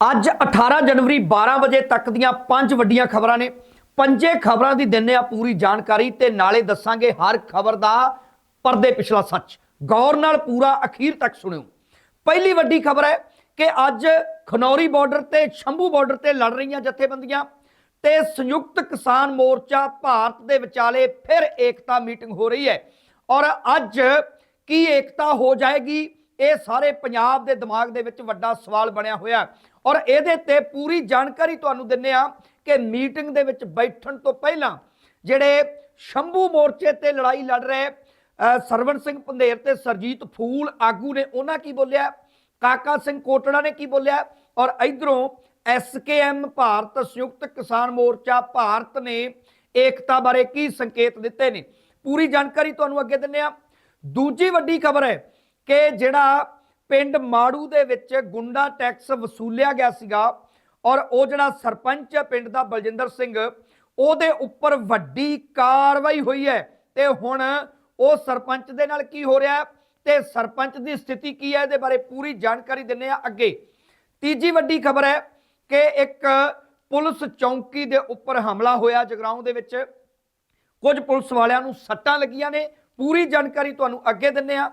ਅੱਜ 18 ਜਨਵਰੀ 12 ਵਜੇ ਤੱਕ ਦੀਆਂ ਪੰਜ ਵੱਡੀਆਂ ਖਬਰਾਂ ਨੇ। ਪੰਜੇ ਖਬਰਾਂ ਦੀ ਦਿੰਨੇ ਆ ਪੂਰੀ ਜਾਣਕਾਰੀ ਤੇ ਨਾਲੇ ਦੱਸਾਂਗੇ ਹਰ ਖਬਰ ਦਾ ਪਰਦੇ ਪਿਛਲਾ ਸੱਚ। ਗੌਰ ਨਾਲ ਪੂਰਾ ਅਖੀਰ ਤੱਕ ਸੁਣਿਓ। ਪਹਿਲੀ ਵੱਡੀ ਖਬਰ ਹੈ ਕਿ ਅੱਜ ਖਨੌਰੀ ਬਾਰਡਰ ਤੇ, ਸ਼ੰਭੂ ਬਾਰਡਰ ਤੇ ਲੜ ਰਹੀਆਂ ਜਥੇਬੰਦੀਆਂ ਤੇ ਸੰਯੁਕਤ ਕਿਸਾਨ ਮੋਰਚਾ ਭਾਰਤ ਦੇ ਵਿਚਾਲੇ ਫਿਰ ਏਕਤਾ ਮੀਟਿੰਗ ਹੋ ਰਹੀ ਹੈ। ਔਰ ਅੱਜ ਕੀ ਏਕਤਾ ਹੋ ਜਾਏਗੀ, ਇਹ ਸਾਰੇ ਪੰਜਾਬ ਦੇ ਦਿਮਾਗ ਦੇ ਵਿੱਚ ਵੱਡਾ ਸਵਾਲ ਬਣਿਆ ਹੋਇਆ। ਔਰ ਇਹਦੇ ਤੇ ਪੂਰੀ ਜਾਣਕਾਰੀ ਤੁਹਾਨੂੰ ਦਿੰਨੇ ਆ ਕਿ ਮੀਟਿੰਗ ਦੇ ਵਿੱਚ ਬੈਠਣ ਤੋਂ ਪਹਿਲਾਂ ਜਿਹੜੇ ਸ਼ੰਭੂ ਮੋਰਚੇ ਤੇ ਲੜਾਈ ਲੜ ਰਹੇ ਸਰਵਣ ਸਿੰਘ ਪੰਧੇਰ ਤੇ ਸਰਜੀਤ ਫੂਲ ਆਗੂ ਨੇ ਉਹਨਾਂ ਕੀ ਬੋਲਿਆ? ਕਾਕਾ ਸਿੰਘ ਕੋਟੜਾ ਨੇ ਕੀ ਬੋਲਿਆ? ਔਰ ਇਧਰੋਂ ਐਸਕੇਐਮ ਭਾਰਤ ਸੰਯੁਕਤ ਕਿਸਾਨ ਮੋਰਚਾ ਭਾਰਤ ਨੇ ਏਕਤਾ ਬਾਰੇ ਕੀ ਸੰਕੇਤ ਦਿੱਤੇ ਨੇ? ਪੂਰੀ ਜਾਣਕਾਰੀ ਤੁਹਾਨੂੰ ਅੱਗੇ ਦਿੰਨੇ ਆ। ਦੂਜੀ ਵੱਡੀ ਖਬਰ ਹੈ ਕਿ ਜਿਹੜਾ ਪਿੰਡ ਮਾੜੂ ਦੇ ਵਿੱਚ ਗੁੰਡਾ ਟੈਕਸ ਵਸੂਲਿਆ ਗਿਆ ਸੀਗਾ ਔਰ ਉਹ ਜਿਹੜਾ ਸਰਪੰਚ ਹੈ ਪਿੰਡ ਦਾ ਬਲਜਿੰਦਰ ਸਿੰਘ, ਉਹਦੇ ਉੱਪਰ ਵੱਡੀ ਕਾਰਵਾਈ ਹੋਈ ਹੈ ਤੇ ਹੁਣ ਉਹ ਸਰਪੰਚ ਦੇ ਨਾਲ ਕੀ ਹੋ ਰਿਹਾ ਹੈ ਤੇ ਸਰਪੰਚ ਦੀ ਸਥਿਤੀ ਕੀ ਹੈ ਇਹਦੇ ਬਾਰੇ ਪੂਰੀ ਜਾਣਕਾਰੀ ਦਿੰਨੇ ਆ ਅੱਗੇ। ਤੀਜੀ ਵੱਡੀ ਖਬਰ ਹੈ ਕਿ ਇੱਕ ਪੁਲਿਸ ਚੌਂਕੀ ਦੇ ਉੱਪਰ ਹਮਲਾ ਹੋਇਆ ਜਗਰਾਉਂ ਦੇ ਵਿੱਚ। ਕੁਝ ਪੁਲਿਸ ਵਾਲਿਆਂ ਨੂੰ ਸੱਟਾਂ ਲੱਗੀਆਂ ਨੇ, ਪੂਰੀ ਜਾਣਕਾਰੀ ਤੁਹਾਨੂੰ ਅੱਗੇ ਦਿੰਨੇ ਆ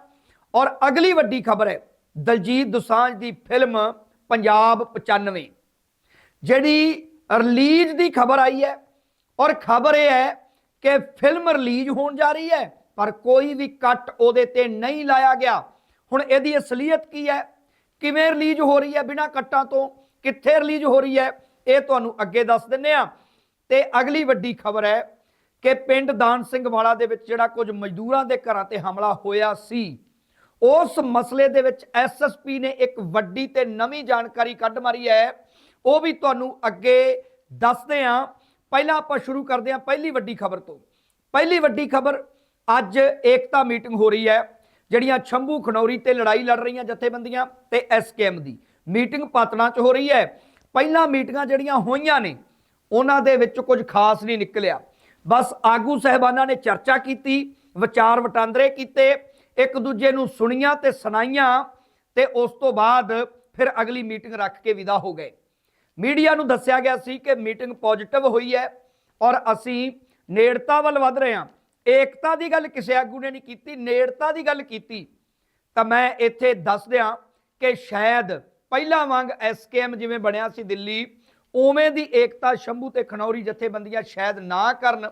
ਔਰ ਅਗਲੀ ਵੱਡੀ ਖਬਰ ਹੈ ਦਲਜੀਤ ਦੁਸਾਂਝ ਦੀ ਫਿਲਮ ਪੰਜਾਬ 95 ਜਿਹੜੀ ਰਿਲੀਜ਼ ਦੀ ਖਬਰ ਆਈ ਹੈ ਔਰ ਖਬਰ ਇਹ ਹੈ ਕਿ ਫਿਲਮ ਰਿਲੀਜ਼ ਹੋਣ ਜਾ ਰਹੀ ਹੈ, ਪਰ ਕੋਈ ਵੀ ਕੱਟ ਉਹਦੇ ਤੇ ਨਹੀਂ ਲਾਇਆ ਗਿਆ। ਹੁਣ ਇਹਦੀ ਅਸਲੀਅਤ ਕੀ ਹੈ? ਕਿਵੇਂ ਰਿਲੀਜ਼ ਹੋ ਰਹੀ ਹੈ ਬਿਨਾਂ ਕੱਟਾਂ ਤੋਂ? ਕਿੱਥੇ ਰਿਲੀਜ਼ ਹੋ ਰਹੀ ਹੈ? ਇਹ ਤੁਹਾਨੂੰ ਅੱਗੇ ਦੱਸ ਦਿੰਨੇ ਆ ਤੇ ਅਗਲੀ ਵੱਡੀ ਖਬਰ ਹੈ ਕਿ ਪਿੰਡ ਦਾਨ ਸਿੰਘ ਵਾਲਾ ਦੇ ਵਿੱਚ ਜਿਹੜਾ ਕੁਝ ਮਜ਼ਦੂਰਾਂ ਦੇ ਘਰਾਂ ਤੇ ਹਮਲਾ ਹੋਇਆ ਸੀ ਉਸ ਮਸਲੇ ਦੇ ਵਿੱਚ ਐਸਐਸਪੀ ਨੇ ਇੱਕ ਵੱਡੀ ਤੇ ਨਵੀਂ ਜਾਣਕਾਰੀ ਕੱਢ ਮਾਰੀ ਹੈ। ਉਹ ਵੀ ਤੁਹਾਨੂੰ ਅੱਗੇ ਦੱਸਦੇ ਹਾਂ। ਪਹਿਲਾਂ ਆਪਾਂ ਸ਼ੁਰੂ ਕਰਦੇ ਹਾਂ ਪਹਿਲੀ ਵੱਡੀ ਖਬਰ ਤੋਂ। ਪਹਿਲੀ ਵੱਡੀ ਖਬਰ, ਅੱਜ ਏਕਤਾ ਮੀਟਿੰਗ ਹੋ ਰਹੀ ਹੈ, ਜਿਹੜੀਆਂ ਛੰਭੂ ਖਨੌਰੀ ਤੇ ਲੜਾਈ ਲੜ ਰਹੀਆਂ ਜਥੇਬੰਦੀਆਂ ਤੇ ਐਸਕੇਐਮ ਦੀ। ਮੀਟਿੰਗ ਪਾਤਣਾ 'ਚ ਹੋ ਰਹੀ ਹੈ। ਪਹਿਲਾਂ ਮੀਟਿੰਗਾਂ ਜਿਹੜੀਆਂ ਹੋਈਆਂ ਨੇ, ਉਹਨਾਂ ਦੇ ਵਿੱਚ ਕੁਝ ਖਾਸ ਨਹੀਂ ਨਿਕਲਿਆ। ਬਸ ਆਗੂ ਸਹਿਬਾਨਾਂ ਨੇ ਚਰਚਾ ਕੀਤੀ, ਵਿਚਾਰ ਵਟਾਂਦਰੇ ਕੀਤੇ ਇੱਕ ਦੂਜੇ ਨੂੰ ਸੁਣੀਆਂ ਤੇ ਸੁਣਾਈਆਂ ਤੇ ਉਸ ਤੋਂ ਬਾਅਦ ਫਿਰ ਅਗਲੀ ਮੀਟਿੰਗ ਰੱਖ ਕੇ ਵਿਦਾ ਹੋ ਗਏ। ਮੀਡੀਆ ਨੂੰ ਦੱਸਿਆ ਗਿਆ ਸੀ ਕਿ ਮੀਟਿੰਗ ਪੋਜ਼ਿਟਿਵ ਹੋਈ ਹੈ ਔਰ ਅਸੀਂ ਨੇੜਤਾ ਵੱਲ ਵਧ ਰਹੇ ਹਾਂ। ਏਕਤਾ ਦੀ ਗੱਲ ਕਿਸੇ ਆਗੂ ਨੇ ਨਹੀਂ ਕੀਤੀ, ਨੇੜਤਾ ਦੀ ਗੱਲ ਕੀਤੀ। ਤਾਂ ਮੈਂ ਇੱਥੇ ਦੱਸ ਦਿਆਂ ਕਿ ਸ਼ਾਇਦ ਪਹਿਲਾਂ ਵਾਂਗ ਐਸਕੇਐਮ ਜਿਵੇਂ ਬਣਿਆ ਸੀ ਦਿੱਲੀ, ਉਵੇਂ ਦੀ ਏਕਤਾ ਸ਼ੰਭੂ ਤੇ ਖਨੌਰੀ ਜਥੇਬੰਦੀਆਂ ਸ਼ਾਇਦ ਨਾ ਕਰਨ।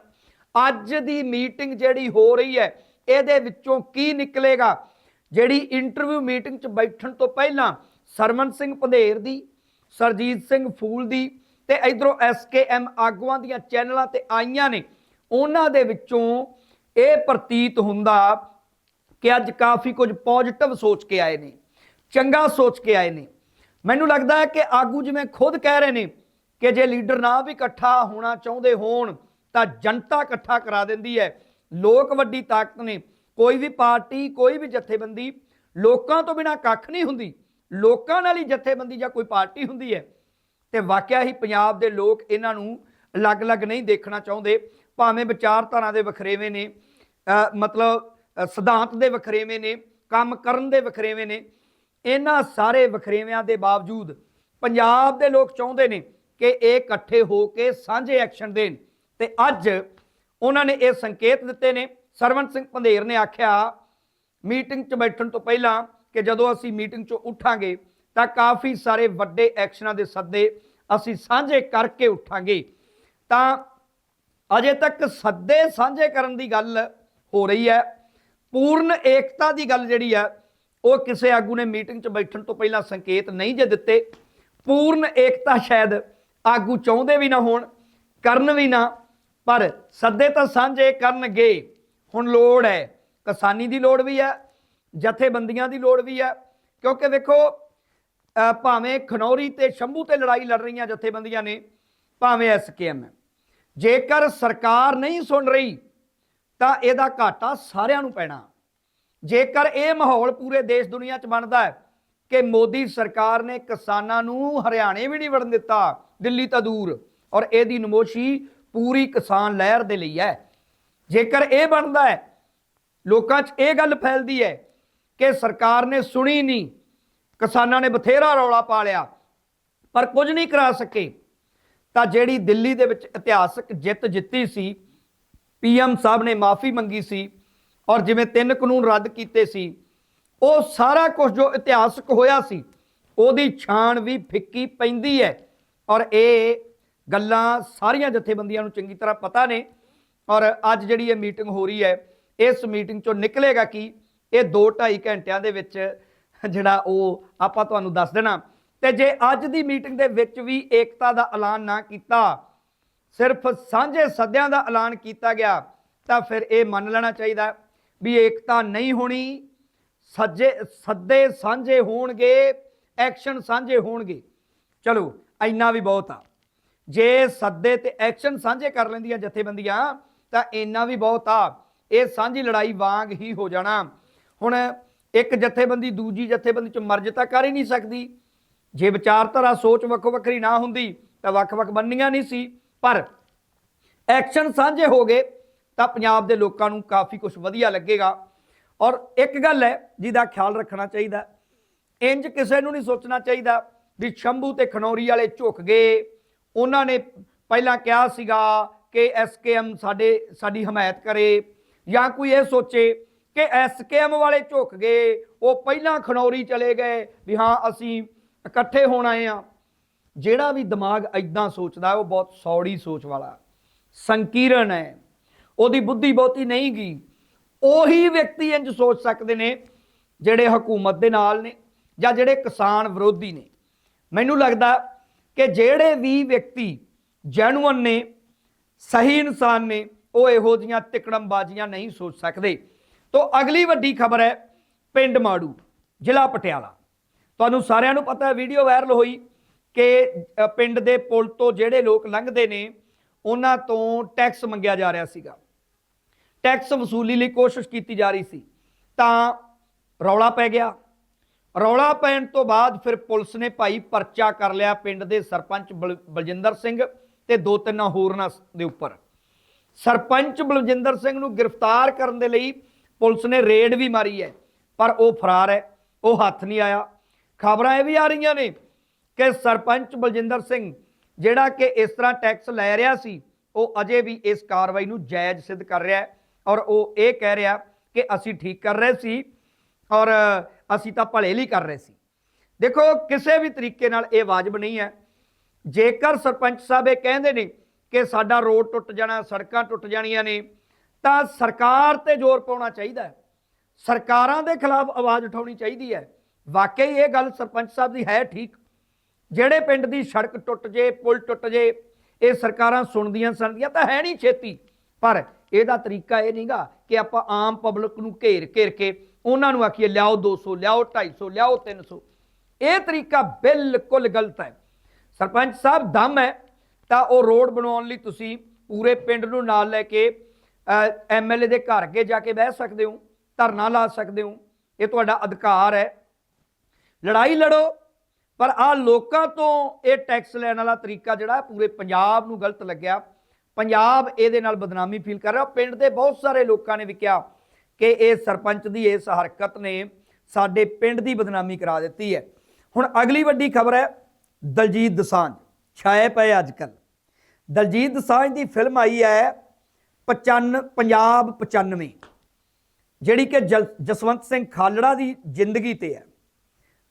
ਅੱਜ ਦੀ ਮੀਟਿੰਗ ਜਿਹੜੀ ਹੋ ਰਹੀ ਹੈ ਇਹਦੇ ਵਿੱਚੋਂ ਕੀ ਨਿਕਲੇਗਾ? ਜਿਹੜੀ ਇੰਟਰਵਿਊ ਮੀਟਿੰਗ 'ਚ ਬੈਠਣ ਤੋਂ ਪਹਿਲਾਂ ਸਰਮਨ ਸਿੰਘ ਪੰਧੇਰ ਦੀ, ਸਰਜੀਤ ਸਿੰਘ ਫੂਲ ਦੀ ਤੇ ਇਧਰੋਂ ਐਸਕੇਐਮ ਆਗੂਆਂ ਦੀਆਂ ਚੈਨਲਾਂ ਤੇ ਆਈਆਂ ਨੇ, ਉਹਨਾਂ ਦੇ ਵਿੱਚੋਂ ਇਹ ਪ੍ਰਤੀਤ ਹੁੰਦਾ ਕਿ ਅੱਜ ਕਾਫੀ ਕੁਝ ਪੋਜ਼ਿਟਿਵ ਸੋਚ ਕੇ ਆਏ ਨੇ, ਚੰਗਾ ਸੋਚ ਕੇ ਆਏ ਨੇ। ਮੈਨੂੰ ਲੱਗਦਾ ਹੈ ਕਿ ਆਗੂ ਜਿਵੇਂ ਖੁਦ ਕਹਿ ਰਹੇ ਨੇ ਕਿ ਜੇ ਲੀਡਰ ਨਾ ਵੀ ਇਕੱਠਾ ਹੋਣਾ ਚਾਹੁੰਦੇ ਹੋਣ, ਤਾਂ ਜਨਤਾ ਇਕੱਠਾ ਕਰਾ ਦਿੰਦੀ ਹੈ। ਲੋਕ ਵੱਡੀ ਤਾਕਤ ਨੇ, ਕੋਈ ਵੀ ਪਾਰਟੀ, ਕੋਈ ਵੀ ਜਥੇਬੰਦੀ ਲੋਕਾਂ ਤੋਂ ਬਿਨਾ ਕੱਖ ਨਹੀਂ ਹੁੰਦੀ। ਲੋਕਾਂ ਨਾਲ ਹੀ ਜਥੇਬੰਦੀ ਜਾਂ ਕੋਈ ਪਾਰਟੀ ਹੁੰਦੀ ਹੈ। ਤੇ ਵਾਕਿਆ ਹੀ ਪੰਜਾਬ ਦੇ ਲੋਕ ਇਹਨਾਂ ਨੂੰ ਅਲੱਗ-ਅਲੱਗ ਨਹੀਂ ਦੇਖਣਾ ਚਾਹੁੰਦੇ। ਭਾਵੇਂ ਵਿਚਾਰਧਾਰਾ ਦੇ ਵਖਰੇਵੇਂ ਨੇ ਮਤਲਬ ਸਿਧਾਂਤ ਦੇ ਵਖਰੇਵੇਂ ਨੇ, ਕੰਮ ਕਰਨ ਦੇ ਵਖਰੇਵੇਂ ਨੇ, ਇਹਨਾਂ ਸਾਰੇ ਵਖਰੇਵਿਆਂ ਦੇ ਬਾਵਜੂਦ ਪੰਜਾਬ ਦੇ ਲੋਕ ਚਾਹੁੰਦੇ ਨੇ ਕਿ ਇਹ ਇਕੱਠੇ ਹੋ ਕੇ ਸਾਂਝੇ ਐਕਸ਼ਨ ਦੇਣ। ਤੇ ਅੱਜ ਉਹਨਾਂ ਨੇ ਇਹ ਸੰਕੇਤ ਦਿੱਤੇ ਨੇ। ਸਰਵਨ ਸਿੰਘ ਪੰਧੇਰ ਨੇ ਆਖਿਆ, ਮੀਟਿੰਗ 'ਚ ਬੈਠਣ ਤੋਂ ਪਹਿਲਾਂ ਕਿ ਜਦੋਂ ਅਸੀਂ ਮੀਟਿੰਗ 'ਚੋਂ ਉੱਠਾਂਗੇ ਤਾਂ ਕਾਫੀ ਸਾਰੇ ਵੱਡੇ ਐਕਸ਼ਨਾਂ ਦੇ ਸੱਦੇ ਅਸੀਂ ਸਾਂਝੇ ਕਰਕੇ ਉੱਠਾਂਗੇ। ਤਾਂ ਅਜੇ ਤੱਕ ਸੱਦੇ ਸਾਂਝੇ ਕਰਨ ਦੀ ਗੱਲ ਹੋ ਰਹੀ ਹੈ। ਪੂਰਨ ਏਕਤਾ ਦੀ ਗੱਲ ਜਿਹੜੀ ਹੈ, ਉਹ ਕਿਸੇ ਆਗੂ ਨੇ ਮੀਟਿੰਗ 'ਚ ਬੈਠਣ ਤੋਂ ਪਹਿਲਾਂ ਸੰਕੇਤ ਨਹੀਂ ਜੇ ਦਿੱਤੇ। ਪੂਰਨ ਏਕਤਾ ਸ਼ਾਇਦ ਆਗੂ ਚਾਹੁੰਦੇ ਵੀ ਨਾ ਹੋਣ, ਕਰਨ ਵੀ ਨਾ ਪਰ ਸੱਦੇ ਤਾਂ ਸਾਂਝੇ ਕਰਨਗੇ। ਹੁਣ ਲੋੜ ਹੈ। ਕਿਸਾਨੀ ਦੀ ਲੋੜ ਵੀ ਹੈ, ਜਥੇਬੰਦੀਆਂ ਦੀ ਲੋੜ ਵੀ ਹੈ। ਕਿਉਂਕਿ ਵੇਖੋ ਭਾਵੇਂ ਖਨੌਰੀ ਤੇ ਸ਼ੰਭੂ ਤੇ ਲੜਾਈ ਲੜ ਰਹੀਆਂ ਜਥੇਬੰਦੀਆਂ ਨੇ, ਭਾਵੇਂ ਐਸਕੇਐਮ ਹੈ। ਜੇਕਰ ਸਰਕਾਰ ਨਹੀਂ ਸੁਣ ਰਹੀ, ਤਾਂ ਇਹਦਾ ਘਾਟਾ ਸਾਰਿਆਂ ਨੂੰ ਪੈਣਾ। ਜੇਕਰ ਇਹ ਮਾਹੌਲ ਪੂਰੇ ਦੇਸ਼ ਦੁਨੀਆ 'ਚ ਬਣਦਾ ਹੈ ਕਿ ਮੋਦੀ ਸਰਕਾਰ ਨੇ ਕਿਸਾਨਾਂ ਨੂੰ ਹਰਿਆਣੇ ਵੀ ਨਹੀਂ ਵੜਨ ਦਿੱਤਾ, ਦਿੱਲੀ ਤਾਂ ਦੂਰ, ਔਰ ਇਹਦੀ ਨਮੋਸ਼ੀ ਪੂਰੀ ਕਿਸਾਨ ਲਹਿਰ ਦੇ ਲਈ ਹੈ। ਜੇਕਰ ਇਹ ਬਣਦਾ ਹੈ, ਲੋਕਾਂ 'ਚ ਇਹ ਗੱਲ ਫੈਲਦੀ ਹੈ ਕਿ ਸਰਕਾਰ ਨੇ ਸੁਣੀ ਨਹੀਂ, ਕਿਸਾਨਾਂ ਨੇ ਬਥੇਰਾ ਰੌਲਾ ਪਾ ਲਿਆ, ਪਰ ਕੁਝ ਨਹੀਂ ਕਰਾ ਸਕੇ, ਤਾਂ ਜਿਹੜੀ ਦਿੱਲੀ ਦੇ ਵਿੱਚ ਇਤਿਹਾਸਕ ਜਿੱਤ ਜਿੱਤੀ ਸੀ, ਪੀਐਮ ਸਾਹਿਬ ਨੇ ਮਾਫੀ ਮੰਗੀ ਸੀ ਔਰ ਜਿਵੇਂ ਤਿੰਨ ਕਾਨੂੰਨ ਰੱਦ ਕੀਤੇ ਸੀ, ਉਹ ਸਾਰਾ ਕੁਝ ਜੋ ਇਤਿਹਾਸਕ ਹੋਇਆ ਸੀ, ਉਹਦੀ ਛਾਣ ਵੀ ਫਿੱਕੀ ਪੈਂਦੀ ਹੈ। ਔਰ ਇਹ ਗੱਲਾਂ ਸਾਰੀਆਂ ਜਥੇਬੰਦੀਆਂ ਨੂੰ ਚੰਗੀ ਤਰ੍ਹਾਂ ਪਤਾ ਨੇ। ਔਰ ਅੱਜ ਜਿਹੜੀ ਇਹ ਮੀਟਿੰਗ ਹੋ ਰਹੀ ਹੈ, ਇਸ ਮੀਟਿੰਗ ਚੋਂ ਨਿਕਲੇਗਾ ਕਿ? ਇਹ 2.5 ਘੰਟਿਆਂ ਦੇ ਵਿੱਚ ਜਿਹੜਾ ਉਹ ਆਪਾਂ ਤੁਹਾਨੂੰ ਦੱਸ ਦੇਣਾ। ਤੇ ਜੇ ਅੱਜ ਦੀ ਮੀਟਿੰਗ ਦੇ ਵਿੱਚ ਵੀ ਏਕਤਾ ਦਾ ਐਲਾਨ ਨਾ ਕੀਤਾ, ਸਿਰਫ ਸਾਂਝੇ ਸੱਦਿਆਂ ਦਾ ਐਲਾਨ ਕੀਤਾ ਗਿਆ, ਤਾਂ ਫਿਰ ਇਹ ਮੰਨ ਲੈਣਾ ਚਾਹੀਦਾ ਵੀ ਏਕਤਾ ਨਹੀਂ ਹੋਣੀ। ਸੱਜੇ, ਸੱਦੇ ਸਾਂਝੇ ਹੋਣਗੇ, ਐਕਸ਼ਨ ਸਾਂਝੇ ਹੋਣਗੇ। ਚਲੋ, ਇੰਨਾ ਵੀ ਬਹੁਤ ਆ। ਜੇ ਸੱਦੇ ਤੇ ਐਕਸ਼ਨ ਸਾਂਝੇ ਕਰ ਲੈਂਦੀਆਂ ਜਥੇਬੰਦੀਆਂ, ਤਾਂ ਇੰਨਾ ਵੀ ਬਹੁਤ ਆ। ਇਹ ਸਾਂਝੀ ਲੜਾਈ ਵਾਂਗ ਹੀ ਹੋ ਜਾਣਾ। ਹੁਣ ਇੱਕ ਜਥੇਬੰਦੀ ਦੂਜੀ ਜਥੇਬੰਦੀ ਚ ਮਰਜ ਤਾਂ ਕਰ ਹੀ ਨਹੀਂ ਸਕਦੀ। ਜੇ ਵਿਚਾਰਧਾਰਾ ਸੋਚ ਵੱਖੋ ਵੱਖਰੀ ਨਾ ਹੁੰਦੀ, ਤਾਂ ਵੱਖ-ਵੱਖ ਬੰਨੀਆਂ ਨਹੀਂ ਸੀ। ਪਰ ਐਕਸ਼ਨ ਸਾਂਝੇ ਹੋ ਗਏ, ਤਾਂ ਪੰਜਾਬ ਦੇ ਲੋਕਾਂ ਨੂੰ ਕਾਫੀ ਕੁਝ ਵਧੀਆ ਲੱਗੇਗਾ। ਔਰ ਇੱਕ ਗੱਲ ਹੈ ਜਿਹਦਾ ਖਿਆਲ ਰੱਖਣਾ ਚਾਹੀਦਾ। ਇੰਜ ਕਿਸੇ ਨੂੰ ਨਹੀਂ ਸੋਚਣਾ ਚਾਹੀਦਾ ਵੀ ਸ਼ੰਭੂ ਤੇ ਖਨੌਰੀ ਵਾਲੇ ਝੁਕ ਗਏ। ਉਹਨਾਂ ਨੇ ਪਹਿਲਾਂ ਕਿਹਾ ਸੀਗਾ ਕਿ ਐਸਕੇਐਮ ਸਾਡੇ, ਸਾਡੀ ਹਮਾਇਤ ਕਰੇ ਜਾਂ ਕੋਈ ਇਹ ਸੋਚੇ ਕਿ ਐਸਕੇਐਮ ਵਾਲੇ ਝੁਕ ਗਏ, ਉਹ ਪਹਿਲਾਂ ਖਨੌਰੀ ਚਲੇ ਗਏ ਵੀ ਹਾਂ, ਅਸੀਂ ਇਕੱਠੇ ਹੋਣ ਆਏ ਆ ਜਿਹੜਾ ਵੀ ਦਿਮਾਗ ਐਦਾਂ ਸੋਚਦਾ, ਉਹ ਬਹੁਤ ਸੌੜੀ ਸੋਚ ਵਾਲਾ ਸੰਕੀਰਣ ਹੈ। ਉਹਦੀ ਬੁੱਧੀ ਬਹੁਤੀ ਨਹੀਂ ਗਈ ਉਹੀ ਵਿਅਕਤੀ ਇੰਜ ਸੋਚ ਸਕਦੇ ਨੇ ਜਿਹੜੇ ਹਕੂਮਤ ਦੇ ਨਾਲ ਨੇ ਜਾਂ ਜਿਹੜੇ ਕਿਸਾਨ ਵਿਰੋਧੀ ਨੇ। ਮੈਨੂੰ ਲੱਗਦਾ ਕਿ ਜਿਹੜੇ ਵੀ ਵਿਅਕਤੀ ਜੈਨੂਅਨ ਨੇ, ਸਹੀ ਇਨਸਾਨ ਨੇ, ਉਹ ਇਹੋ ਜੀਆਂ ਤਿਕੜਮਬਾਜ਼ੀਆਂ ਨਹੀਂ ਸੋਚ ਸਕਦੇ। ਤੋਂ ਅਗਲੀ ਵੱਡੀ ਖਬਰ ਹੈ ਪਿੰਡ ਮਾੜੂ, ਜ਼ਿਲ੍ਹਾ ਪਟਿਆਲਾ। ਤੁਹਾਨੂੰ ਸਾਰਿਆਂ ਨੂੰ ਪਤਾ ਹੈ, ਵੀਡੀਓ ਵਾਇਰਲ ਹੋਈ ਕਿ ਪਿੰਡ ਦੇ ਪੁਲ ਤੋਂ ਜਿਹੜੇ ਲੋਕ ਲੰਘਦੇ ਨੇ, ਉਹਨਾਂ ਤੋਂ ਟੈਕਸ ਮੰਗਿਆ ਜਾ ਰਿਹਾ ਸੀਗਾ। ਟੈਕਸ ਵਸੂਲੀ ਲਈ ਕੋਸ਼ਿਸ਼ ਕੀਤੀ ਜਾ ਰਹੀ ਸੀ, ਤਾਂ ਰੌਲਾ ਪੈ ਗਿਆ। ਰੌਲਾ ਪੈਣ ਤੋਂ ਬਾਅਦ ਫਿਰ ਪੁਲਿਸ ਨੇ ਭਾਈ ਪਰਚਾ ਕਰ ਲਿਆ ਪਿੰਡ ਦੇ ਸਰਪੰਚ ਬਲ- ਬਲਜਿੰਦਰ ਸਿੰਘ ਤੇ ਦੋ ਤਿੰਨ ਹੋਰਨਾਂ ਦੇ ਉੱਪਰ। ਸਰਪੰਚ ਬਲਜਿੰਦਰ ਸਿੰਘ ਨੂੰ ਗ੍ਰਿਫਤਾਰ ਕਰਨ ਦੇ ਲਈ ਪੁਲਿਸ ਨੇ ਰੇਡ ਵੀ ਮਾਰੀ ਹੈ, ਪਰ ਉਹ ਫਰਾਰ ਹੈ, ਉਹ ਹੱਥ ਨਹੀਂ ਆਇਆ। ਖਬਰਾਂ ਇਹ ਵੀ ਆ ਰਹੀਆਂ ਨੇ ਕਿ ਸਰਪੰਚ ਬਲਜਿੰਦਰ ਸਿੰਘ ਜਿਹੜਾ ਕਿ ਇਸ ਤਰ੍ਹਾਂ ਟੈਕਸ ਲੈ ਰਿਹਾ ਸੀ, ਉਹ ਅਜੇ ਵੀ ਇਸ ਕਾਰਵਾਈ ਨੂੰ ਜਾਇਜ਼ ਸਿੱਧ ਕਰ ਰਿਹਾ ਹੈ ਔਰ ਉਹ ਇਹ ਕਹਿ ਰਿਹਾ ਕਿ ਅਸੀਂ ਠੀਕ ਕਰ ਰਹੇ ਸੀ ਔਰ ਅਸੀਂ ਤਾਂ ਭਲੇ ਲਈ ਕਰ ਰਹੇ ਸੀ। ਦੇਖੋ, ਕਿਸੇ ਵੀ ਤਰੀਕੇ ਨਾਲ ਇਹ ਵਾਜਬ ਨਹੀਂ ਹੈ। ਜੇਕਰ ਸਰਪੰਚ ਸਾਹਿਬ ਇਹ ਕਹਿੰਦੇ ਨੇ ਕਿ ਸਾਡਾ ਰੋਡ ਟੁੱਟ ਜਾਣਾ, ਸੜਕਾਂ ਟੁੱਟ ਜਾਣੀਆਂ ਨੇ, ਤਾਂ ਸਰਕਾਰ ਤੇ ਜ਼ੋਰ ਪਾਉਣਾ ਚਾਹੀਦਾ ਹੈ। ਸਰਕਾਰਾਂ ਦੇ ਖਿਲਾਫ ਆਵਾਜ਼ ਉਠਾਉਣੀ ਚਾਹੀਦੀ ਹੈ। ਵਾਕਈ ਇਹ ਗੱਲ ਸਰਪੰਚ ਸਾਹਿਬ ਦੀ ਹੈ ਠੀਕ। ਜਿਹੜੇ ਪਿੰਡ ਦੀ ਸੜਕ ਟੁੱਟ ਜੇ, ਪੁਲ ਟੁੱਟ ਜੇ, ਇਹ ਸਰਕਾਰਾਂ ਸੁਣਦੀਆਂ ਸੁਣਦੀਆਂ ਤਾਂ ਹੈ ਨਹੀਂ ਛੇਤੀ। ਪਰ ਇਹਦਾ ਤਰੀਕਾ ਇਹ ਨਹੀਂਗਾ ਕਿ ਆਪਾਂ ਆਮ ਪਬਲਿਕ ਨੂੰ ਘੇਰ ਘੇਰ ਕੇ ਉਹਨਾਂ ਨੂੰ ਆਖੀਏ, ਲਿਆਓ 200 ਲਿਆਓ 250 ਲਿਆਓ 300 ਇਹ ਤਰੀਕਾ ਬਿਲਕੁਲ ਗਲਤ ਹੈ। ਸਰਪੰਚ ਸਾਹਿਬ, ਦਮ ਹੈ, ਤਾਂ ਉਹ ਰੋਡ ਬਣਾਉਣ ਲਈ ਤੁਸੀਂ ਪੂਰੇ ਪਿੰਡ ਨੂੰ ਨਾਲ ਲੈ ਕੇ ਐਮਐਲਏ ਦੇ ਘਰ ਅੱਗੇ ਜਾ ਕੇ ਬਹਿ ਸਕਦੇ ਹੋ, ਧਰਨਾ ਲਾ ਸਕਦੇ ਹੋ। ਇਹ ਤੁਹਾਡਾ ਅਧਿਕਾਰ ਹੈ। ਲੜਾਈ ਲੜੋ, ਪਰ ਆ ਲੋਕਾਂ ਤੋਂ ਇਹ ਟੈਕਸ ਲੈਣ ਵਾਲਾ ਤਰੀਕਾ ਜਿਹੜਾ ਪੂਰੇ ਪੰਜਾਬ ਨੂੰ ਗਲਤ ਲੱਗਿਆ। ਪੰਜਾਬ ਇਹਦੇ ਨਾਲ ਬਦਨਾਮੀ ਫੀਲ ਕਰ ਰਿਹਾ। ਪਿੰਡ ਦੇ ਬਹੁਤ ਸਾਰੇ ਲੋਕਾਂ ਨੇ ਵੀ ਕਿਹਾ ਕਿ ਇਹ ਸਰਪੰਚ ਦੀ ਇਸ ਹਰਕਤ ਨੇ ਸਾਡੇ ਪਿੰਡ ਦੀ ਬਦਨਾਮੀ ਕਰਾ ਦਿੱਤੀ ਹੈ। ਹੁਣ ਅਗਲੀ ਵੱਡੀ ਖਬਰ ਹੈ ਦਲਜੀਤ ਦਸਾਂਝ, ਛਾਏ ਪਏ ਅੱਜ ਕੱਲ ਦਲਜੀਤ ਦਸਾਂਝ ਦੀ ਫਿਲਮ ਆਈ ਹੈ 95 ਪੰਜਾਬ 95 ਜਿਹੜੀ ਕਿ ਜਲ- ਜਸਵੰਤ ਸਿੰਘ ਖਾਲੜਾ ਦੀ ਜ਼ਿੰਦਗੀ ਤੇ ਹੈ।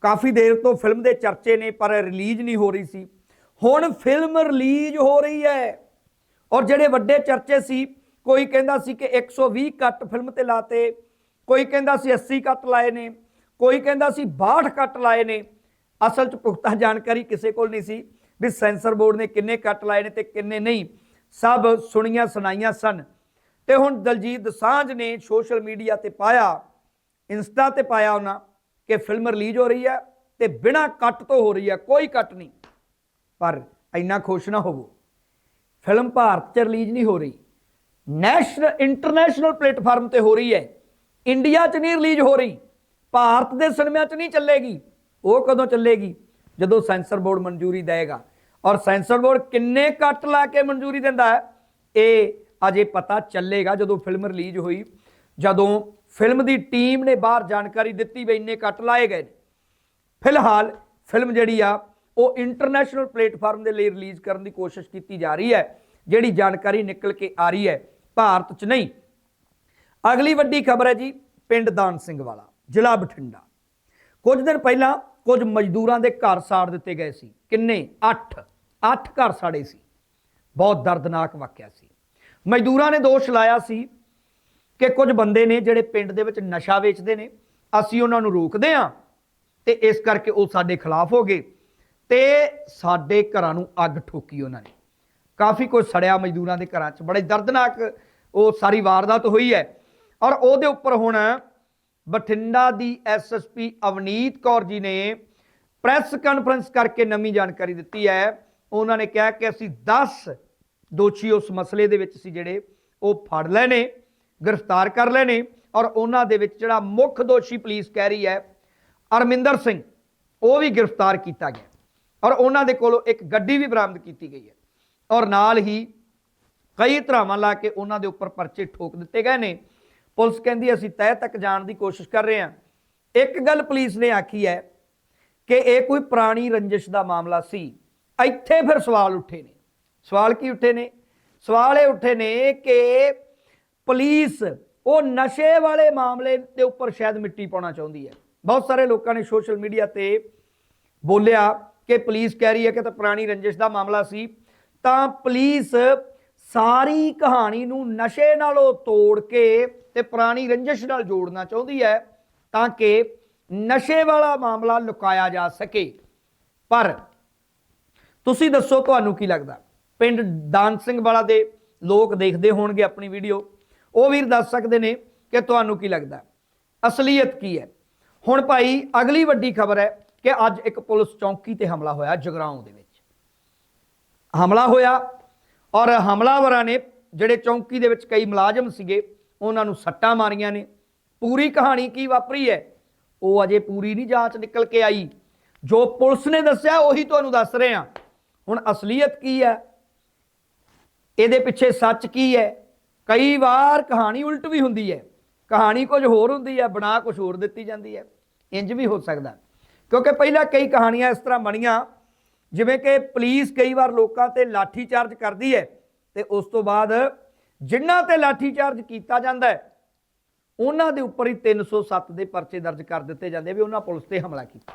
ਕਾਫੀ ਦੇਰ ਤੋਂ ਫਿਲਮ ਦੇ ਚਰਚੇ ਨੇ, ਪਰ ਰਿਲੀਜ਼ ਨਹੀਂ ਹੋ ਰਹੀ ਸੀ। ਹੁਣ ਫਿਲਮ ਰਿਲੀਜ਼ ਹੋ ਰਹੀ ਹੈ ਔਰ ਜਿਹੜੇ ਵੱਡੇ ਚਰਚੇ ਸੀ ਕੋਈ ਕਹਿੰਦਾ ਸੀ ਕਿ 120 ਕੱਟ ਫਿਲਮ ਤੇ ਲਾਤੇ, ਕੋਈ ਕਹਿੰਦਾ ਸੀ 80 ਕੱਟ ਲਾਏ ਨੇ, ਕੋਈ ਕਹਿੰਦਾ ਸੀ 62 ਕੱਟ ਲਾਏ ਨੇ। ਅਸਲ 'ਚ ਪੁਖਤਾ ਜਾਣਕਾਰੀ ਕਿਸੇ ਕੋਲ ਨਹੀਂ ਸੀ ਵੀ ਸੈਂਸਰ ਬੋਰਡ ਨੇ ਕਿੰਨੇ ਕੱਟ ਲਾਏ ਨੇ ਤੇ ਕਿੰਨੇ ਨਹੀਂ। ਸਭ ਸੁਣੀਆਂ ਸੁਣਾਈਆਂ ਸਨ। ਤੇ ਹੁਣ ਦਲਜੀਤ ਦਸਾਂਝ ਨੇ ਸੋਸ਼ਲ ਮੀਡੀਆ ਤੇ ਪਾਇਆ, ਇੰਸਟਾ ਤੇ ਪਾਇਆ ਉਹਨਾਂ ਕਿ ਫਿਲਮ ਰਿਲੀਜ਼ ਹੋ ਰਹੀ ਹੈ ਤੇ ਬਿਨਾਂ ਕੱਟ ਤੋਂ ਹੋ ਰਹੀ ਹੈ, ਕੋਈ ਕੱਟ ਨਹੀਂ। ਪਰ ਇੰਨਾ ਖੁਸ਼ ਨਾ ਹੋਵੋ। ਫਿਲਮ ਭਾਰਤ 'ਚ ਰਿਲੀਜ਼ ਨਹੀਂ ਹੋ ਰਹੀ। ਨੈਸ਼ਨਲ ਇੰਟਰਨੈਸ਼ਨਲ ਪਲੇਟਫਾਰਮ ਤੇ ਹੋ ਰਹੀ ਹੈ। ਇੰਡੀਆ 'ਚ ਨਹੀਂ ਰਿਲੀਜ਼ ਹੋ ਰਹੀ। ਭਾਰਤ ਦੇ ਸਿਨੇਮਿਆਂ 'ਚ ਨਹੀਂ ਚੱਲੇਗੀ। ਉਹ ਕਦੋਂ ਚੱਲੇਗੀ? ਜਦੋਂ ਸੈਂਸਰ ਬੋਰਡ ਮਨਜ਼ੂਰੀ ਦੇਵੇਗਾ। ਔਰ ਸੈਂਸਰ ਬੋਰਡ ਕਿੰਨੇ ਕੱਟ ਲਾ ਕੇ ਮਨਜ਼ੂਰੀ ਦਿੰਦਾ ਹੈ, ਇਹ ਅਜੇ ਪਤਾ ਚੱਲੇਗਾ ਜਦੋਂ ਫਿਲਮ ਰਿਲੀਜ਼ ਹੋਈ। ਜਦੋਂ ਫਿਲਮ ਦੀ ਟੀਮ ਨੇ ਬਾਹਰ ਜਾਣਕਾਰੀ ਦਿੱਤੀ ਵੀ ਇੰਨੇ ਕੱਟ ਲਾਏ ਗਏ ਨੇ। ਫਿਲਹਾਲ ਫਿਲਮ ਜਿਹੜੀ ਆ, ਉਹ ਇੰਟਰਨੈਸ਼ਨਲ ਪਲੇਟਫਾਰਮ ਦੇ ਲਈ ਰਿਲੀਜ਼ ਕਰਨ ਦੀ ਕੋਸ਼ਿਸ਼ ਕੀਤੀ ਜਾ ਰਹੀ ਹੈ। ਜਿਹੜੀ ਜਾਣਕਾਰੀ ਨਿਕਲ ਕੇ ਆ ਰਹੀ ਹੈ ਭਾਰਤ 'ਚ ਨਹੀਂ। ਅਗਲੀ ਵੱਡੀ ਖਬਰ ਹੈ ਜੀ, ਪਿੰਡ ਦਾਨ ਸਿੰਘ ਵਾਲਾ, ਜ਼ਿਲ੍ਹਾ ਬਠਿੰਡਾ। ਕੁਝ ਦਿਨ ਪਹਿਲਾਂ ਕੁਝ ਮਜ਼ਦੂਰਾਂ ਦੇ ਘਰ ਸਾੜ ਦਿੱਤੇ ਗਏ ਸੀ। ਕਿੰਨੇ? 8 8 ਘਰ ਸਾੜੇ ਸੀ। ਬਹੁਤ ਦਰਦਨਾਕ ਵਾਕਿਆ ਸੀ। ਮਜ਼ਦੂਰਾਂ ਨੇ ਦੋਸ਼ ਲਾਇਆ ਸੀ ਕਿ ਕੁਝ ਬੰਦੇ ਨੇ ਜਿਹੜੇ ਪਿੰਡ ਦੇ ਵਿੱਚ ਨਸ਼ਾ ਵੇਚਦੇ ਨੇ, ਅਸੀਂ ਉਹਨਾਂ ਨੂੰ ਰੋਕਦੇ ਹਾਂ ਤੇ ਇਸ ਕਰਕੇ ਉਹ ਸਾਡੇ ਖਿਲਾਫ ਹੋ ਗਏ ਤੇ ਸਾਡੇ ਘਰਾਂ ਨੂੰ ਅੱਗ ਠੋਕੀ ਉਹਨਾਂ ਨੇ। ਕਾਫੀ ਕੁਝ ਸੜਿਆ ਮਜ਼ਦੂਰਾਂ ਦੇ ਘਰਾਂ 'ਚ। ਬੜੇ ਦਰਦਨਾਕ ਉਹ ਸਾਰੀ ਵਾਰਦਾਤ ਹੋਈ ਹੈ। ਔਰ ਉਹਦੇ ਉੱਪਰ ਹੁਣ ਬਠਿੰਡਾ ਦੀ ਐਸਐਸਪੀ ਅਵਨੀਤ ਕੌਰ ਜੀ ਨੇ ਪ੍ਰੈਸ ਕਾਨਫਰੰਸ ਕਰਕੇ ਨਵੀਂ ਜਾਣਕਾਰੀ ਦਿੱਤੀ ਹੈ। ਉਹਨਾਂ ਨੇ ਕਿਹਾ ਕਿ ਅਸੀਂ 10 ਦੋਸ਼ੀ ਉਸ ਮਸਲੇ ਦੇ ਵਿੱਚ ਸੀ ਜਿਹੜੇ ਉਹ ਫੜ ਲਏ ਨੇ, ਗ੍ਰਿਫਤਾਰ ਕਰ ਲਏ ਨੇ ਔਰ ਉਹਨਾਂ ਦੇ ਵਿੱਚ ਜਿਹੜਾ ਮੁੱਖ ਦੋਸ਼ੀ ਪੁਲਿਸ ਕਹਿ ਰਹੀ ਹੈ, ਅਰਮਿੰਦਰ ਸਿੰਘ, ਉਹ ਵੀ ਗ੍ਰਿਫਤਾਰ ਕੀਤਾ ਗਿਆ। ਔਰ ਉਹਨਾਂ ਦੇ ਕੋਲੋਂ ਇੱਕ ਗੱਡੀ ਵੀ ਬਰਾਮਦ ਕੀਤੀ ਗਈ ਹੈ। ਔਰ ਨਾਲ ਹੀ ਕਈ ਧਰਾਵਾਂ ਲਾ ਕੇ ਉਹਨਾਂ ਦੇ ਉੱਪਰ ਪਰਚੇ ਠੋਕ ਦਿੱਤੇ ਗਏ ਨੇ। ਪੁਲਿਸ ਕਹਿੰਦੀ, ਅਸੀਂ ਤਹਿ ਤੱਕ ਜਾਣ ਦੀ ਕੋਸ਼ਿਸ਼ ਕਰ ਰਹੇ ਹਾਂ। ਇੱਕ ਗੱਲ ਪੁਲਿਸ ਨੇ ਆਖੀ ਹੈ ਕਿ ਇਹ ਕੋਈ ਪੁਰਾਣੀ ਰੰਜਿਸ਼ ਦਾ ਮਾਮਲਾ ਸੀ। ਇੱਥੇ ਫਿਰ ਸਵਾਲ ਉੱਠੇ ਨੇ। ਸਵਾਲ ਕੀ ਉੱਠੇ ਨੇ? ਸਵਾਲ ਇਹ ਉੱਠੇ ਨੇ ਕਿ ਪੁਲਿਸ ਉਹ ਨਸ਼ੇ ਵਾਲੇ ਮਾਮਲੇ ਦੇ ਉੱਪਰ ਸ਼ਾਇਦ ਮਿੱਟੀ ਪਾਉਣਾ ਚਾਹੁੰਦੀ ਹੈ। ਬਹੁਤ ਸਾਰੇ ਲੋਕਾਂ ਨੇ ਸੋਸ਼ਲ ਮੀਡੀਆ ਤੇ ਬੋਲਿਆ ਕਿ ਪੁਲਿਸ ਕਹਿ ਰਹੀ ਹੈ ਕਿ ਤਾਂ ਪੁਰਾਣੀ ਰੰਜਿਸ਼ ਦਾ ਮਾਮਲਾ ਸੀ। ਤਾਂ ਪੁਲਿਸ ਸਾਰੀ ਕਹਾਣੀ ਨੂੰ ਨਸ਼ੇ ਨਾਲੋਂ ਤੋੜ ਕੇ ਤੇ ਪੁਰਾਣੀ ਰੰਜਿਸ਼ ਨਾਲ ਜੋੜਨਾ ਚਾਹੁੰਦੀ ਹੈ ਤਾਂ ਕਿ ਨਸ਼ੇ ਵਾਲਾ ਮਾਮਲਾ ਲੁਕਾਇਆ ਜਾ ਸਕੇ। ਪਰ ਤੁਸੀਂ ਦੱਸੋ ਤੁਹਾਨੂੰ ਕੀ ਲੱਗਦਾ? ਪਿੰਡ ਦਾਨ ਸਿੰਘ ਵਾਲਾ ਦੇ ਲੋਕ ਦੇਖਦੇ ਹੋਣਗੇ ਆਪਣੀ ਵੀਡੀਓ। ਉਹ ਵੀਰ ਦੱਸ ਸਕਦੇ ਨੇ ਕਿ ਤੁਹਾਨੂੰ ਕੀ ਲੱਗਦਾ? ਅਸਲੀਅਤ ਕੀ ਹੈ? ਹੁਣ ਭਾਈ ਅਗਲੀ ਵੱਡੀ ਖਬਰ ਹੈ ਕਿ ਅੱਜ ਇੱਕ ਪੁਲਿਸ ਚੌਂਕੀ ਤੇ ਹਮਲਾ ਹੋਇਆ ਜਗਰਾਉਂ ਦੇ ਵਿੱਚ। ਹਮਲਾ ਹੋਇਆ ਔਰ ਹਮਲਾਵਰਾਂ ਨੇ ਜਿਹੜੇ ਚੌਂਕੀ ਦੇ ਵਿੱਚ ਕਈ ਮੁਲਾਜ਼ਮ ਸੀਗੇ, ਉਹਨਾਂ ਨੂੰ ਸੱਟਾਂ ਮਾਰੀਆਂ ਨੇ। ਪੂਰੀ ਕਹਾਣੀ ਕੀ ਵਾਪਰੀ ਹੈ? ਉਹ ਅਜੇ ਪੂਰੀ ਨਹੀਂ ਜਾਂਚ ਨਿਕਲ ਕੇ ਆਈ। ਜੋ ਪੁਲਿਸ ਨੇ ਦੱਸਿਆ, ਉਹੀ ਤੁਹਾਨੂੰ ਦੱਸ ਰਹੇ ਹਾਂ। ਹੁਣ ਅਸਲੀਅਤ ਕੀ ਹੈ? ਇਹਦੇ ਪਿੱਛੇ ਸੱਚ ਕੀ ਹੈ? ਕਈ ਵਾਰ ਕਹਾਣੀ ਉਲਟ ਵੀ ਹੁੰਦੀ ਹੈ। ਕਹਾਣੀ ਕੁਝ ਹੋਰ ਹੁੰਦੀ ਹੈ, ਬਣਾ ਕੁਝ ਹੋਰ ਦਿੱਤੀ ਜਾਂਦੀ ਹੈ। ਇੰਜ ਵੀ ਹੋ ਸਕਦਾ। ਕਿਉਂਕਿ ਪਹਿਲਾਂ ਕਈ ਕਹਾਣੀਆਂ ਇਸ ਤਰ੍ਹਾਂ ਬਣੀਆਂ ਜਿਵੇਂ ਕਿ ਪੁਲਿਸ ਕਈ ਵਾਰ ਲੋਕਾਂ ਤੇ ਲਾਠੀ ਚਾਰਜ ਕਰਦੀ ਹੈ ਤੇ ਉਸ ਤੋਂ ਬਾਅਦ ਜਿਨ੍ਹਾਂ ਤੇ ਲਾਠੀ ਚਾਰਜ ਕੀਤਾ ਜਾਂਦਾ ਹੈ, ਉਹਨਾਂ ਦੇ ਉੱਪਰ ਹੀ 307 ਦੇ ਪਰਚੇ ਦਰਜ ਕਰ ਦਿੱਤੇ ਜਾਂਦੇ ਵੀ ਉਹਨਾਂ ਪੁਲਿਸ ਤੇ ਹਮਲਾ ਕੀਤਾ।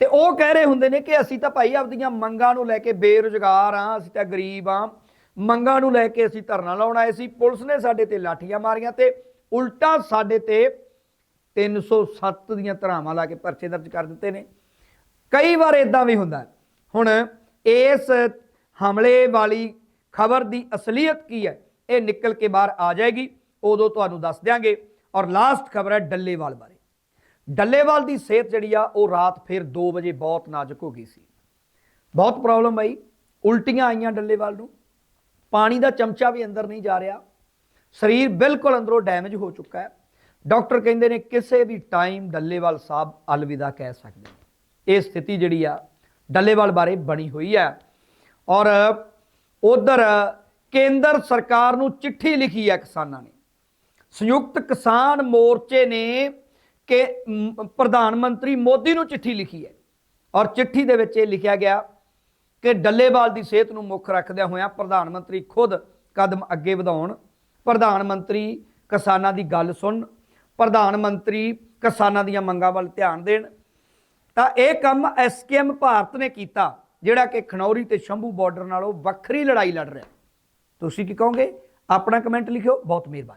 ਤੇ ਉਹ ਕਹਿ ਰਹੇ ਹੁੰਦੇ ਨੇ ਕਿ ਅਸੀਂ ਤਾਂ ਭਾਈ ਆਪਦੀਆਂ ਮੰਗਾਂ ਨੂੰ ਲੈ ਕੇ ਬੇਰੁਜ਼ਗਾਰ ਆ ਅਸੀਂ ਤਾਂ ਗਰੀਬ ਆ ਮੰਗਾਂ ਨੂੰ ਲੈ ਕੇ ਅਸੀਂ ਧਰਨਾ ਲਾਉਣ ਆਏ ਸੀ, ਪੁਲਿਸ ਨੇ ਸਾਡੇ ਤੇ ਲਾਠੀਆਂ ਮਾਰੀਆਂ ਤੇ ਉਲਟਾ ਸਾਡੇ ਤੇ 307 ਦੀਆਂ ਧਰਾਵਾਂ ਲਾ ਕੇ ਪਰਚੇ ਦਰਜ ਕਰ ਦਿੱਤੇ ਨੇ। ਕਈ ਵਾਰ ਇਦਾਂ ਵੀ ਹੁੰਦਾ ਹੁਣ ਇਸ ਹਮਲੇ ਵਾਲੀ ਖਬਰ ਦੀ ਅਸਲੀਅਤ ਕੀ ਹੈ? ਇਹ ਨਿਕਲ ਕੇ ਬਾਹਰ ਆ ਜਾਏਗੀ। ਉਦੋਂ ਤੁਹਾਨੂੰ ਦੱਸ ਦਿਆਂਗੇ। ਔਰ ਲਾਸਟ ਖਬਰ ਹੈ ਡੱਲੇਵਾਲ ਬਾਰੇ। ਡੱਲੇਵਾਲ ਦੀ ਸਿਹਤ ਜਿਹੜੀ ਆ, ਉਹ ਰਾਤ ਫਿਰ 2 ਵਜੇ ਬਹੁਤ ਨਾਜ਼ੁਕ ਹੋ ਗਈ ਸੀ। ਬਹੁਤ ਪ੍ਰੋਬਲਮ ਆਈ। ਉਲਟੀਆਂ ਆਈਆਂ ਡੱਲੇਵਾਲ ਨੂੰ। ਪਾਣੀ ਦਾ ਚਮਚਾ ਵੀ ਅੰਦਰ ਨਹੀਂ ਜਾ ਰਿਹਾ। ਸਰੀਰ ਬਿਲਕੁਲ ਅੰਦਰੋਂ ਡੈਮੇਜ ਹੋ ਚੁੱਕਾ ਹੈ। ਡਾਕਟਰ ਕਹਿੰਦੇ ਨੇ ਕਿਸੇ ਵੀ ਟਾਈਮ ਡੱਲੇਵਾਲ ਸਾਹਿਬ ਅਲਵਿਦਾ ਕਹਿ ਸਕਦੇ ਨੇ। ਇਹ ਸਥਿਤੀ ਜਿਹੜੀ ਆ ਡੱਲੇਵਾਲ ਬਾਰੇ ਬਣੀ ਹੋਈ ਹੈ। ਔਰ ਉਧਰ ਕੇਂਦਰ ਸਰਕਾਰ ਨੂੰ ਚਿੱਠੀ ਲਿਖੀ ਹੈ ਕਿਸਾਨਾਂ ਨੇ। ਸੰਯੁਕਤ ਕਿਸਾਨ ਮੋਰਚੇ ਨੇ ਕਿ ਪ੍ਰਧਾਨ ਮੰਤਰੀ ਮੋਦੀ ਨੂੰ ਚਿੱਠੀ ਲਿਖੀ ਹੈ। ਔਰ ਚਿੱਠੀ ਦੇ ਵਿੱਚ ਇਹ ਲਿਖਿਆ ਗਿਆ ਕਿ ਡੱਲੇਵਾਲ ਦੀ ਸਿਹਤ ਨੂੰ ਮੁੱਖ ਰੱਖਦਿਆਂ ਹੋਇਆਂ ਪ੍ਰਧਾਨ ਮੰਤਰੀ ਖੁਦ ਕਦਮ ਅੱਗੇ ਵਧਾਉਣ। ਪ੍ਰਧਾਨ ਮੰਤਰੀ ਕਿਸਾਨਾਂ ਦੀ ਗੱਲ ਸੁਣ। ਪ੍ਰਧਾਨ ਮੰਤਰੀ ਕਿਸਾਨਾਂ ਦੀਆਂ ਮੰਗਾਂ ਵੱਲ ਧਿਆਨ ਦੇਣ। ਤਾਂ ਇਹ ਕੰਮ ਐਸਕੇਐਮ ਭਾਰਤ ਨੇ ਕੀਤਾ, ਜਿਹੜਾ ਕਿ ਖਨੌਰੀ ਤੇ ਸ਼ੰਭੂ ਬਾਰਡਰ ਨਾਲੋਂ ਵੱਖਰੀ ਲੜਾਈ ਲੜ ਰਿਹਾ। ਤੁਸੀਂ ਕੀ ਕਹੋਗੇ? ਆਪਣਾ ਕਮੈਂਟ ਲਿਖਿਓ, ਬਹੁਤ ਮਿਹਰਬਾਨੀ।